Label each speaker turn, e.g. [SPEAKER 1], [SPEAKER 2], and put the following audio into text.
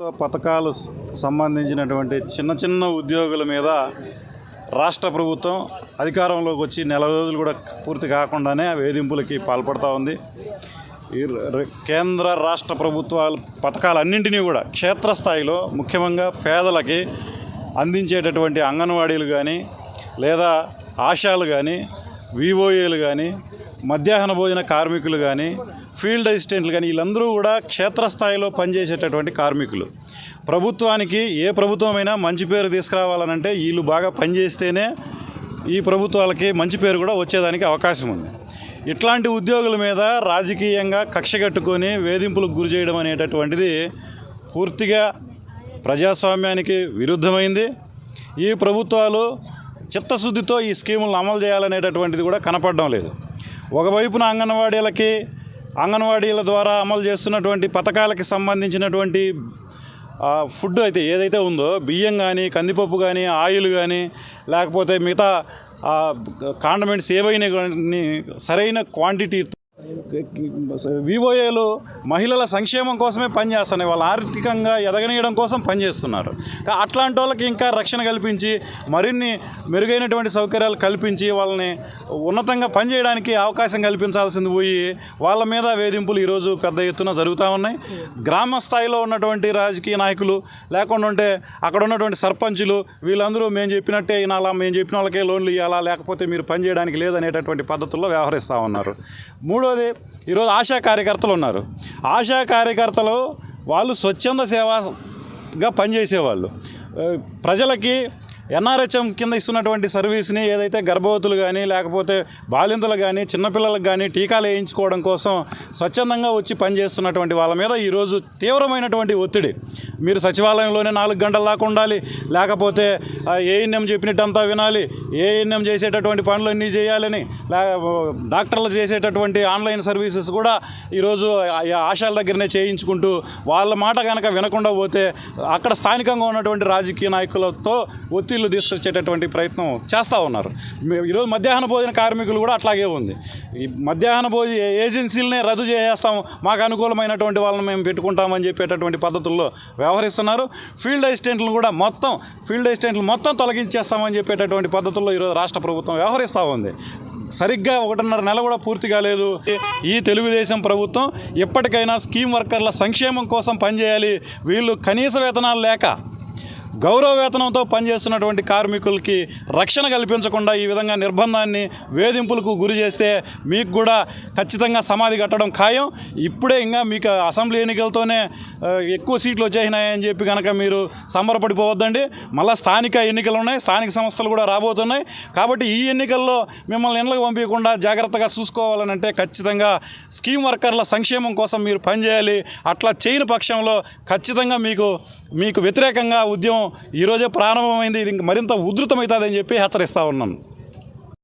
[SPEAKER 1] ప్రభుత్వ పథకాలు సంబంధించినటువంటి చిన్న చిన్న ఉద్యోగుల మీద రాష్ట్ర ప్రభుత్వం అధికారంలోకి వచ్చి నెల రోజులు కూడా పూర్తి కాకుండానే వేధింపులకి పాల్పడుతూ ఉంది. ఈ కేంద్ర రాష్ట్ర ప్రభుత్వాలు పథకాలన్నింటినీ కూడా క్షేత్రస్థాయిలో ముఖ్యంగా పేదలకి అందించేటటువంటి అంగన్వాడీలు కానీ లేదా ఆశాలు కానీ వివోఏలు కానీ మధ్యాహ్న భోజన కార్మికులు కానీ ఫీల్డ్ అసిస్టెంట్లు కానీ వీళ్ళందరూ కూడా క్షేత్రస్థాయిలో పనిచేసేటటువంటి కార్మికులు. ప్రభుత్వానికి ఏ ప్రభుత్వమైనా మంచి పేరు తీసుకురావాలనంటే వీళ్ళు బాగా పనిచేస్తేనే ఈ ప్రభుత్వాలకి మంచి పేరు కూడా వచ్చేదానికి అవకాశం ఉంది. ఇట్లాంటి ఉద్యోగుల మీద రాజకీయంగా కక్ష కట్టుకొని వేధింపులకు గురి చేయడం అనేటటువంటిది పూర్తిగా ప్రజాస్వామ్యానికి విరుద్ధమైంది. ఈ ప్రభుత్వాలు చిత్తశుద్ధితో ఈ స్కీములను అమలు చేయాలనేటటువంటిది కూడా కనపడడం లేదు. ఒకవైపున అంగన్వాడీలకి అంగన్వాడీల ద్వారా అమలు చేస్తున్నటువంటి పథకాలకి సంబంధించినటువంటి ఫుడ్ అయితే ఏదైతే ఉందో బియ్యం కానీ కందిపప్పు కానీ ఆయిల్ కానీ లేకపోతే మిగతా కాండమెంట్స్ ఏవైనా సరైన క్వాంటిటీ వివోఏలు మహిళల సంక్షేమం కోసమే పనిచేస్తున్నాయి వాళ్ళు ఆర్థికంగా ఎదగనీయడం కోసం పనిచేస్తున్నారు అట్లాంటి వాళ్ళకి ఇంకా రక్షణ కల్పించి మరిన్ని మెరుగైనటువంటి సౌకర్యాలు కల్పించి వాళ్ళని ఉన్నతంగా పనిచేయడానికి అవకాశం కల్పించాల్సింది పోయి వాళ్ళ మీద వేధింపులు ఈరోజు పెద్ద ఎత్తున జరుగుతూ ఉన్నాయి. గ్రామ స్థాయిలో ఉన్నటువంటి రాజకీయ నాయకులు లేకుండా ఉంటే అక్కడ ఉన్నటువంటి సర్పంచులు వీళ్ళందరూ మేము చెప్పినట్టే వినాలా మేము చెప్పిన వాళ్ళకే లోన్లు ఇవ్వాలా లేకపోతే మీరు పని చేయడానికి లేదనేటటువంటి పద్ధతుల్లో వ్యవహరిస్తూ ఉన్నారు. మూడోది ఈరోజు ఆశా కార్యకర్తలు ఉన్నారు. ఆశా కార్యకర్తలు వాళ్ళు స్వచ్ఛంద సేవగా పనిచేసేవాళ్ళు. ప్రజలకి ఎన్ఆర్హెచ్ఎం కింద ఇస్తున్నటువంటి సర్వీస్ని ఏదైతే గర్భవతులు కానీ లేకపోతే బాలింతలు కానీ చిన్నపిల్లలకు కానీ టీకాలు వేయించుకోవడం కోసం స్వచ్ఛందంగా వచ్చి పనిచేస్తున్నటువంటి వాళ్ళ మీద ఈరోజు తీవ్రమైనటువంటి ఒత్తిడి. మీరు సచివాలయంలోనే నాలుగు గంటల దాకా ఉండాలి. లేకపోతే ఏఎన్ఎం చెప్పినట్టంతా వినాలి. ఏఎన్ఎం చేసేటటువంటి పనులన్నీ చేయాలని డాక్టర్లు చేసేటటువంటి ఆన్లైన్ సర్వీసెస్ కూడా ఈరోజు ఆ- ఆశాల దగ్గరనే చేయించుకుంటూ వాళ్ళ మాట కనుక వినకుండా పోతే అక్కడ స్థానికంగా ఉన్నటువంటి రాజకీయ నాయకులతో ఒత్తిళ్ళు తీసుకొచ్చేటటువంటి ప్రయత్నం చేస్తూ ఉన్నారు. ఈరోజు మధ్యాహ్న భోజన కార్మికులు కూడా అట్లాగే ఉంది. ఈ మధ్యాహ్న భోజన ఏజెన్సీలనే రద్దు చేసేస్తాం. మాకు అనుకూలమైనటువంటి వాళ్ళని మేము పెట్టుకుంటామని చెప్పేటటువంటి పద్ధతుల్లో వ్యవహరిస్తున్నారు. ఫీల్డ్ అసిస్టెంట్లను కూడా మొత్తం ఫీల్డ్ అసిస్టెంట్లు మొత్తం తొలగించేస్తామని చెప్పేటటువంటి పద్ధతుల్లో ఈరోజు రాష్ట్ర ప్రభుత్వం వ్యవహరిస్తూ ఉంది. సరిగ్గా ఒకటిన్నర నెల కూడా పూర్తి కాలేదు. ఈ తెలుగుదేశం ప్రభుత్వం ఎప్పటికైనా స్కీమ్ వర్కర్ల సంక్షేమం కోసం పనిచేయాలి. వీళ్ళు కనీస వేతనాలు లేక గౌరవ వేతనంతో పనిచేస్తున్నటువంటి కార్మికులకి రక్షణ కల్పించకుండా ఈ విధంగా నిర్బంధాన్ని వేధింపులకు గురి చేస్తే మీకు కూడా ఖచ్చితంగా సమాధి కట్టడం ఖాయం. ఇప్పుడే ఇంకా మీకు అసెంబ్లీ ఎన్నికలతోనే ఎక్కువ సీట్లు వచ్చేసినాయని చెప్పి కనుక మీరు సంబరపడిపోవద్దండి. మళ్ళీ స్థానిక ఎన్నికలు ఉన్నాయి స్థానిక సంస్థలు కూడా రాబోతున్నాయి. కాబట్టి ఈ ఎన్నికల్లో మిమ్మల్ని ఇళ్ళకి పంపించకుండా జాగ్రత్తగా చూసుకోవాలనంటే ఖచ్చితంగా స్కీమ్ వర్కర్ల సంక్షేమం కోసం మీరు పనిచేయాలి. అట్లా చేయని పక్షంలో ఖచ్చితంగా మీకు మీకు వ్యతిరేకంగా ఉద్యమం ఈరోజే ప్రారంభమైంది. ఇది ఇంక మరింత ఉధృతమవుతుందని చెప్పి హెచ్చరిస్తూ ఉన్నాను.